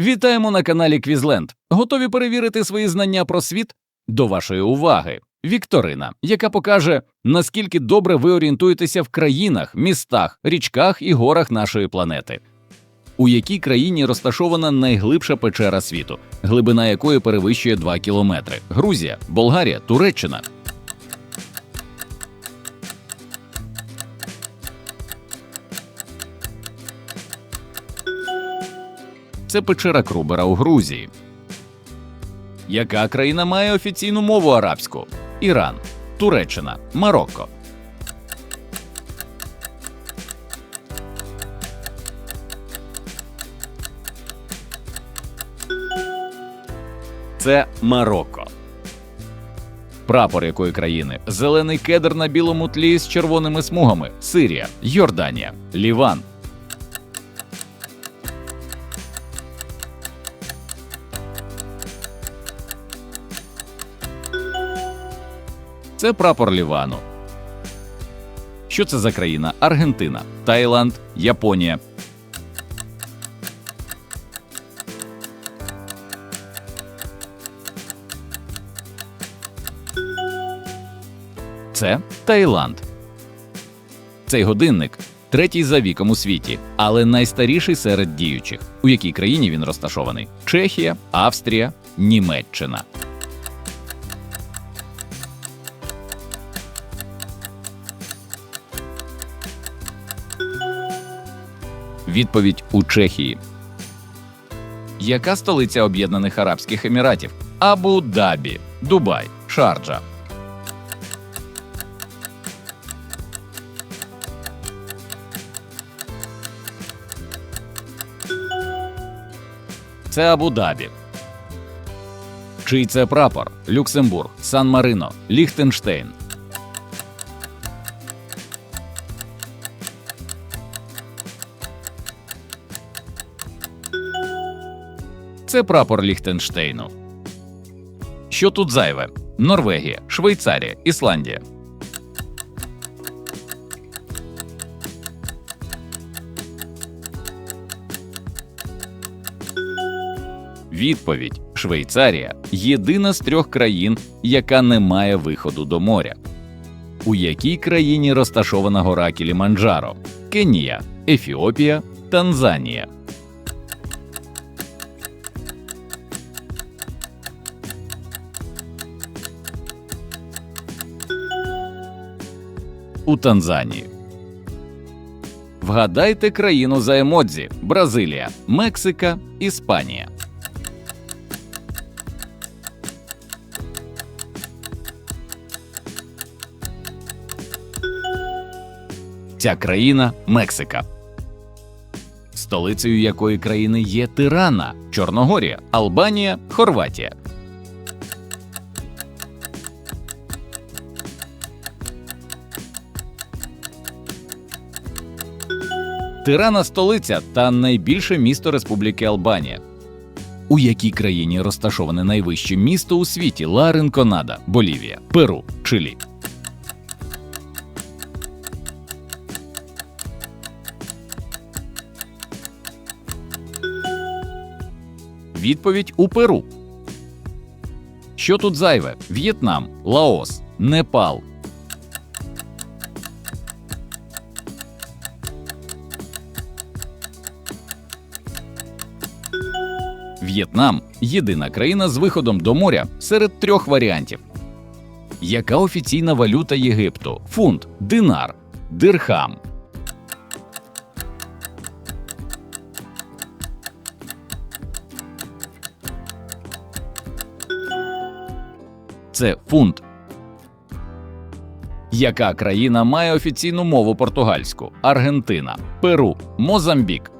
Вітаємо на каналі Квізленд. Готові перевірити свої знання про світ? До вашої уваги. Вікторина, яка покаже, наскільки добре ви орієнтуєтеся в країнах, містах, річках і горах нашої планети. У якій країні розташована найглибша печера світу, глибина якої перевищує 2 кілометри? Грузія, Болгарія, Туреччина. Це печера Крубера у Грузії. Яка країна має офіційну мову арабську? Іран, Туреччина, Марокко. Це Марокко. Прапор якої країни? Зелений кедр на білому тлі з червоними смугами. Сирія, Йорданія, Ліван. Це прапор Лівану. Що це за країна? Аргентина, Таїланд, Японія. Це Таїланд. Цей годинник третій за віком у світі, але найстаріший серед діючих. У якій країні він розташований? Чехія, Австрія, Німеччина. Відповідь у Чехії. Яка столиця Об'єднаних Арабських Еміратів? Абу-Дабі, Дубай, Шарджа. Це Абу-Дабі. Чий це прапор? Люксембург, Сан-Марино, Ліхтенштейн. Це прапор Ліхтенштейну. Що тут зайве? Норвегія, Швейцарія, Ісландія. Відповідь Швейцарія єдина з трьох країн, яка не має виходу до моря. У якій країні розташована гора Кіліманджаро? Кенія, Ефіопія, Танзанія. У Танзанії. Вгадайте країну за емодзі: Бразилія, Мексика, Іспанія. Ця країна Мексика. Столицею якої країни є Тирана, Чорногорія, Албанія, Хорватія. Тирана столиця та найбільше місто Республіки Албанія. У якій країні розташоване найвище місто у світі Ларин Конада, Болівія, Перу, Чилі. Відповідь у Перу. Що тут зайве? В'єтнам, Лаос, Непал, В'єтнам єдина країна з виходом до моря серед трьох варіантів. Яка офіційна валюта Єгипту? Фунт, динар, дирхам. Це фунт. Яка країна має офіційну мову португальську? Аргентина, Перу, Мозамбік.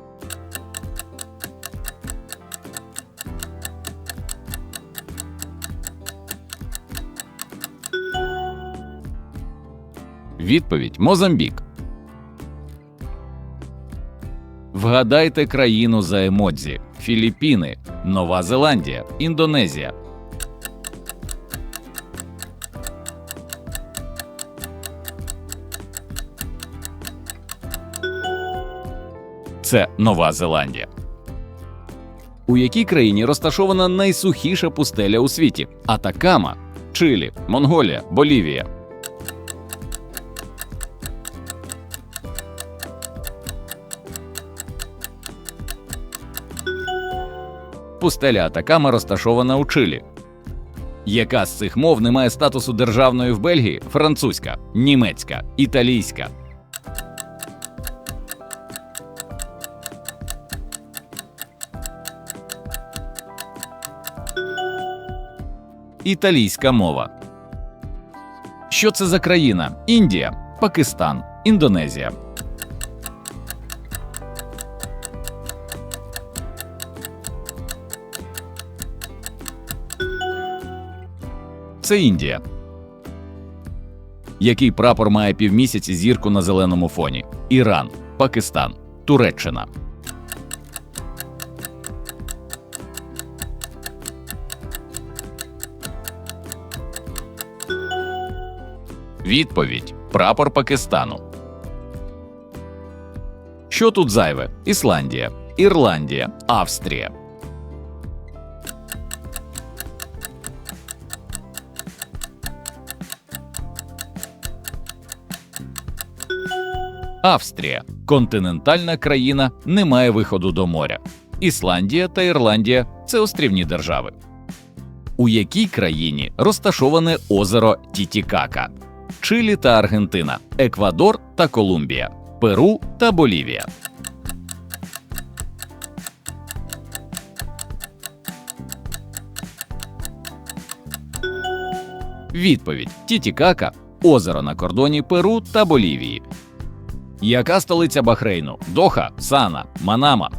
Відповідь Мозамбік. Вгадайте країну за емодзі: Філіппіни, Нова Зеландія, Індонезія. Це Нова Зеландія. У якій країні розташована найсухіша пустеля у світі? Атакама, Чилі, Монголія, Болівія. Пустеля Атакама розташована у Чилі. Яка з цих мов не має статусу державної в Бельгії? Французька, німецька, італійська. Італійська мова. Що це за країна? Індія, Пакистан, Індонезія. Це Індія. Який прапор має півмісяці зірку на зеленому фоні? Іран, Пакистан, Туреччина. Відповідь прапор Пакистану. Що тут зайве? Ісландія, Ірландія, Австрія. Австрія континентальна країна, не має виходу до моря. Ісландія та Ірландія це острівні держави. У якій країні розташоване озеро Тітікака, Чилі та Аргентина, Еквадор та Колумбія, Перу та Болівія. Відповідь Тітікака озеро на кордоні Перу та Болівії. Яка столиця Бахрейну? Доха, Сана, Манама.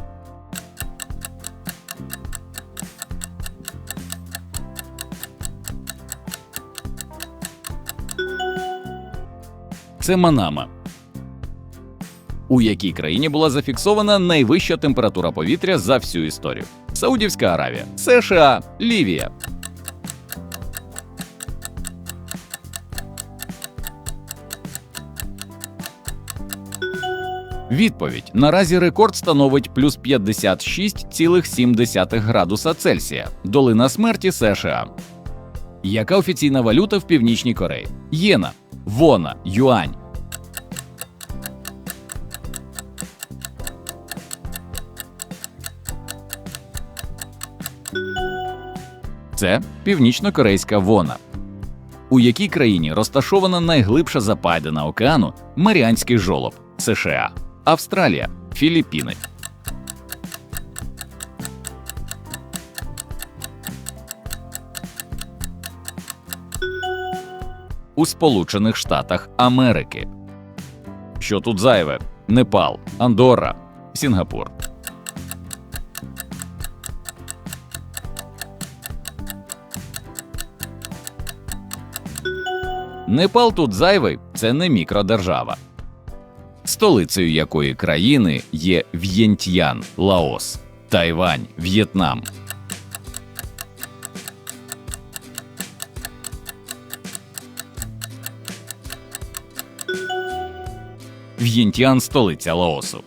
Це Манама. У якій країні була зафіксована найвища температура повітря за всю історію? Саудівська Аравія, США, Лівія. Відповідь наразі рекорд становить плюс 56,7 градуса Цельсія, долина смерті США. Яка офіційна валюта в Північній Кореї? Єна, вона, юань. Це північно-корейська вона. У якій країні розташована найглибша западина океану Маріанський жолоб США, Австралія, Філіппіни. У Сполучених Штатах Америки. Що тут зайве? Непал, Андорра, Сінгапур. Непал тут зайвий це не мікродержава, столицею якої країни є В'єнтьян, Лаос, Тайвань, В'єтнам. В'єнтьян столиця Лаосу.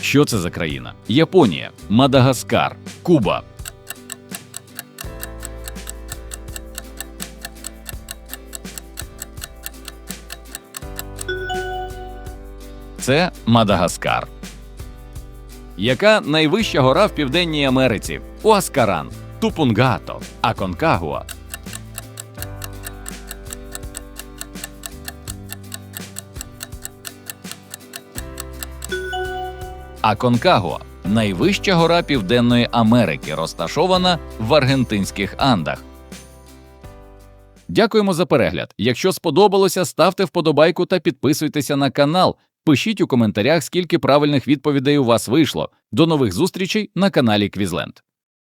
Що це за країна? Японія, Мадагаскар, Куба. Це Мадагаскар. Яка найвища гора в Південній Америці? Уаскаран, Тупунгато, Аконкагуа. Аконкагуа найвища гора Південної Америки, розташована в Аргентинських Андах. Дякуємо за перегляд. Якщо сподобалося, ставте вподобайку та підписуйтеся на канал. Пишіть у коментарях, скільки правильних відповідей у вас вийшло. До нових зустрічей на каналі Квізленд.